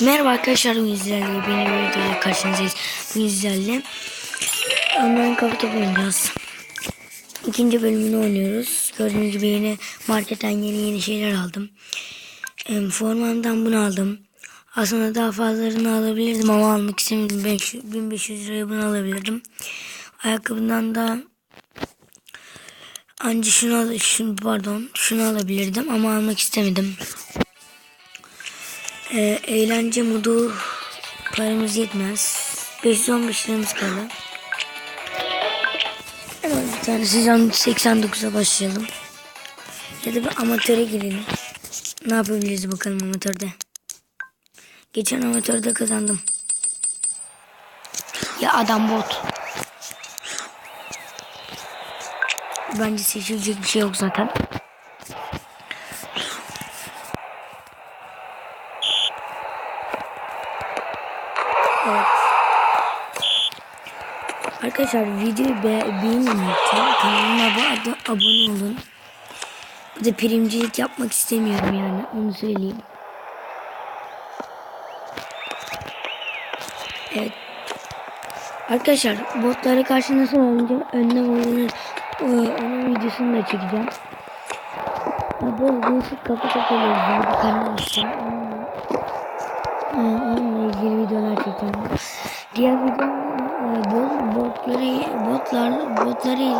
Merhaba arkadaşlar bu izlerle beni videoya karşınızdayız. Bu izlerle online topu oynayacağız. İkinci bölümünü oynuyoruz. Gördüğünüz gibi yine marketten yeni yeni şeyler aldım. Em, Formamdan bunu aldım. Aslında daha fazlalarını alabilirdim ama almak istemedim. 500 1500 liraya bunu alabilirdim. Ayakkabından da anca şunu, al- şunu pardon şunu alabilirdim ama almak istemedim. Ee, eğlence modu paramız yetmez. 515 liramız kaldı. Hemen bir tane sezon 89'a başlayalım. Ya da bir amatöre girelim. Ne yapabiliriz bakalım amatörde. Geçen amatörde kazandım. Ya adam bot. Bence seçilecek bir şey yok zaten. Arkadaşlar videoyu be beğenin lütfen. Kanalıma abo- ab- abone olun. Bir de primcilik yapmak istemiyorum yani. Onu söyleyeyim. Evet. Arkadaşlar botlara karşı nasıl oynayacağım? Önlem e, onun videosunu da çekeceğim. Bol nasıl kapı takılıyoruz. Bir kanal açacağım. Onunla- ilgili videolar çekeceğim. Diğer videomda bot, botları botlar botları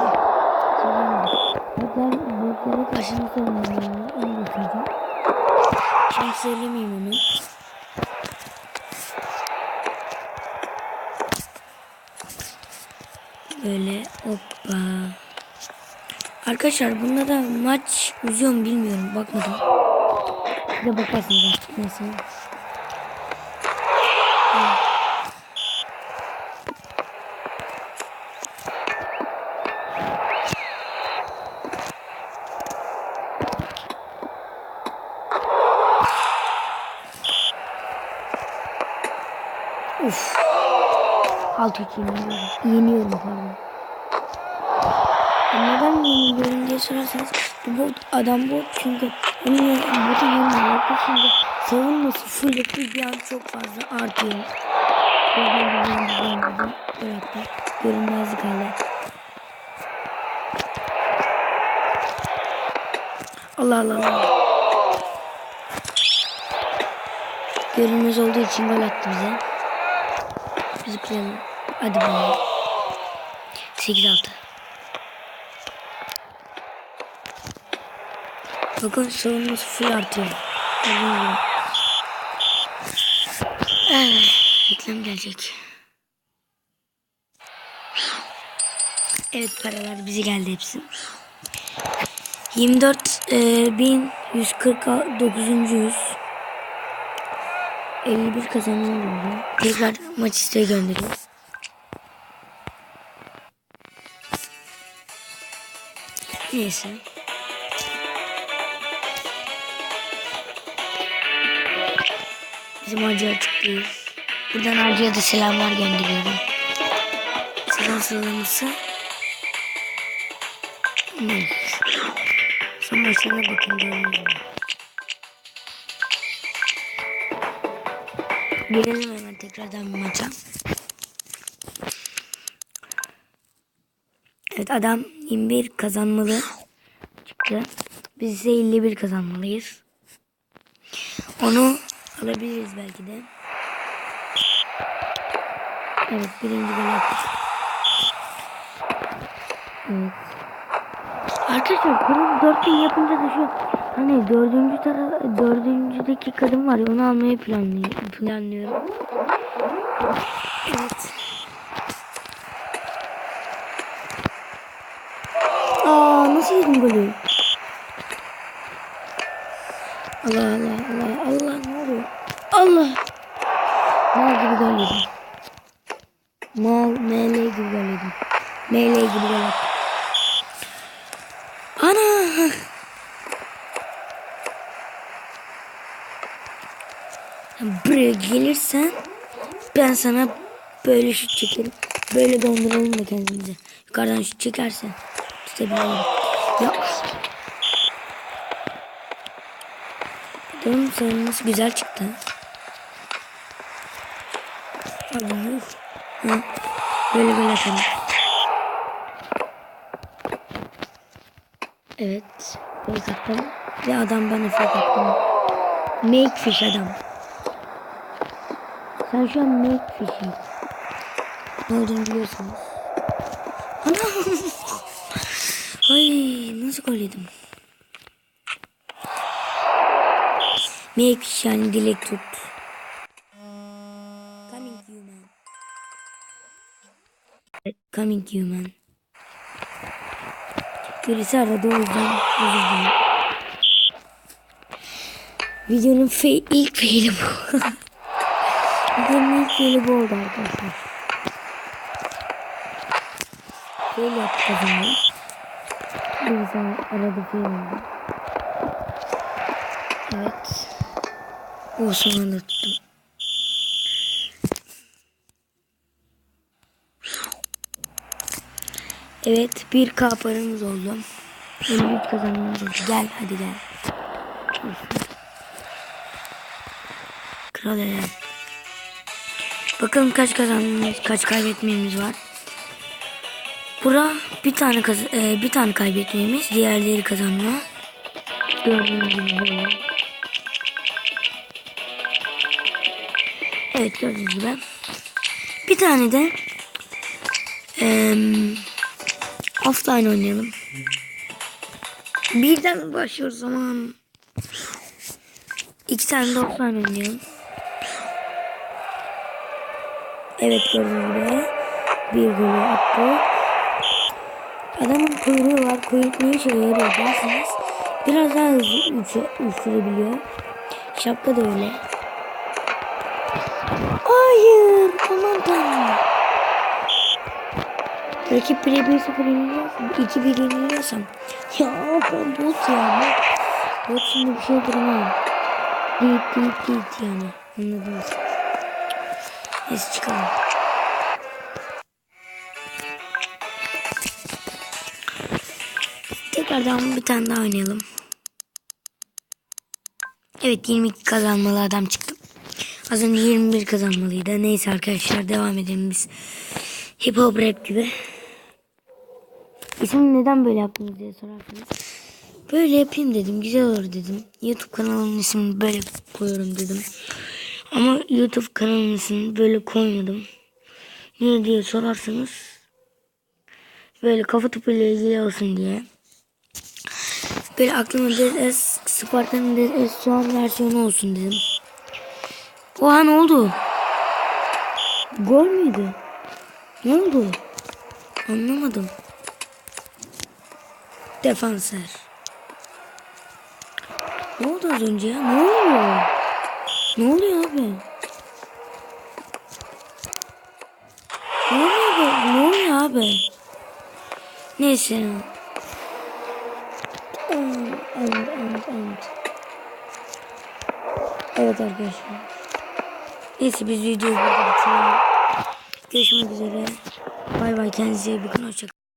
botlar botlara karşı nasıl oynanıyor onu göstereceğim. Şimdi söylemeyeyim onu. Böyle hoppa. Arkadaşlar bunda da maç uzuyor mu bilmiyorum bakmadım. Bir de bakarsınız artık neyse. Uf. Alt üç yeniyorum. Yeniyorum pardon. Neden yeniliyorum diye sorarsanız bu adam bot çünkü onun botu yeniyor. Şimdi savunması full full bir an çok fazla artıyor. Evet, görünmezlik hala. Allah Allah Allah. Görünmez olduğu için gol attı bize. Zıplayalım. Hadi bakalım. 8-6. Bakın savunması full artıyor. Evet. Gelecek. Evet paralar bize geldi hepsi. 24 e, 1149. yüz. 51 kazanıyorum. Tekrar maç isteği gönderiyorum. Neyse. Bizim hacı açık değil. Buradan hacıya da selamlar gönderiyorum. Selam sıralaması. Hmm. Son maçlara bakın Gelelim hemen tekrardan bir maça. Evet adam 21 kazanmalı çıktı. Biz ise 51 kazanmalıyız. Onu alabiliriz belki de. Evet birinci gol attık. Evet. Arkadaşlar kırmızı dörtlü yapınca da şu hani dördüncü tara dördüncüdeki kadın var ya onu almayı planlıyor, planlıyorum. Evet. Aa nasıl yedim golü? Allah Allah Allah Allah ne oluyor? Allah. Mal gibi gol yedim. Mal ML gibi gol yedim. ML gibi gol attım. Ana. Buraya gelirsen ben sana böyle şut çekerim. Böyle donduralım da kendimize. Yukarıdan şut çekersen tutabilirim. Ya. Dön savunması güzel çıktı. Abi. Hı. Böyle böyle atalım. Evet. Fake attım. Ve adam bana fake attı. Make fish adam. Sen şu an make fish'in. Ne olduğunu biliyorsunuz. Ana! Ay nasıl gol yedim? Make fish yani dilek tut. Coming to you man. Coming to you man. Birisi aradı o yüzden özür. Videonun fe ilk faili bu. Videonun ilk faili bu oldu arkadaşlar. Yaptı kazandım. Birisi aradı fail oldu. Evet. O sonunda tuttum. Evet bir K paramız oldu. 53 kazanmamız oldu. Gel hadi gel. Kral helal. Bakalım kaç kazanmamız, kaç kaybetmemiz var. Bura bir tane kaz e, bir tane kaybetmemiz, diğerleri kazanma. Gördüğünüz gibi. Evet gördüğünüz gibi. Bir tane de eee offline oynayalım. Birden başlıyoruz zaman? İki tane de offline oynayalım. Evet gördüğünüz gibi bir golü attı. Adamın kuyruğu var. Kuyruk ne işe yarıyor derseniz biraz daha hızlı uçu, uçurabiliyor. Şapka da öyle. Hayır. Aman tanrım. Rakip bire 1-0 yeniliyorsam, 2-1 yeniliyorsam. Ya ben bot ya. Bot, şimdi bir şey duramam. Deyip deyip deyip yani. Anladınız. Neyse çıkalım. Tekrardan bir tane daha oynayalım. Evet 22 kazanmalı adam çıktı. Az önce 21 kazanmalıydı. Neyse arkadaşlar devam edelim biz. Hip hop rap gibi. İsmini neden böyle yaptınız diye sorarsanız. Böyle yapayım dedim. Güzel olur dedim. YouTube kanalımın ismini böyle koyuyorum dedim. Ama YouTube ismini böyle koymadım. Niye diye sorarsanız. Böyle kafa topu ile ilgili olsun diye. Böyle aklıma DSS, Sparta'nın DSS şu an versiyonu olsun dedim. Oha ne oldu? Gol müydü? Ne oldu? Anlamadım. Defanser. Ne oldu az önce ya? Ne oluyor? Ne oluyor abi? Ne oluyor be? Ne oluyor abi? Neyse. And, and, and. Evet arkadaşlar. Neyse biz videoyu burada bitirelim. Görüşmek üzere. Bay bay kendinize iyi bakın. Hoşçakalın.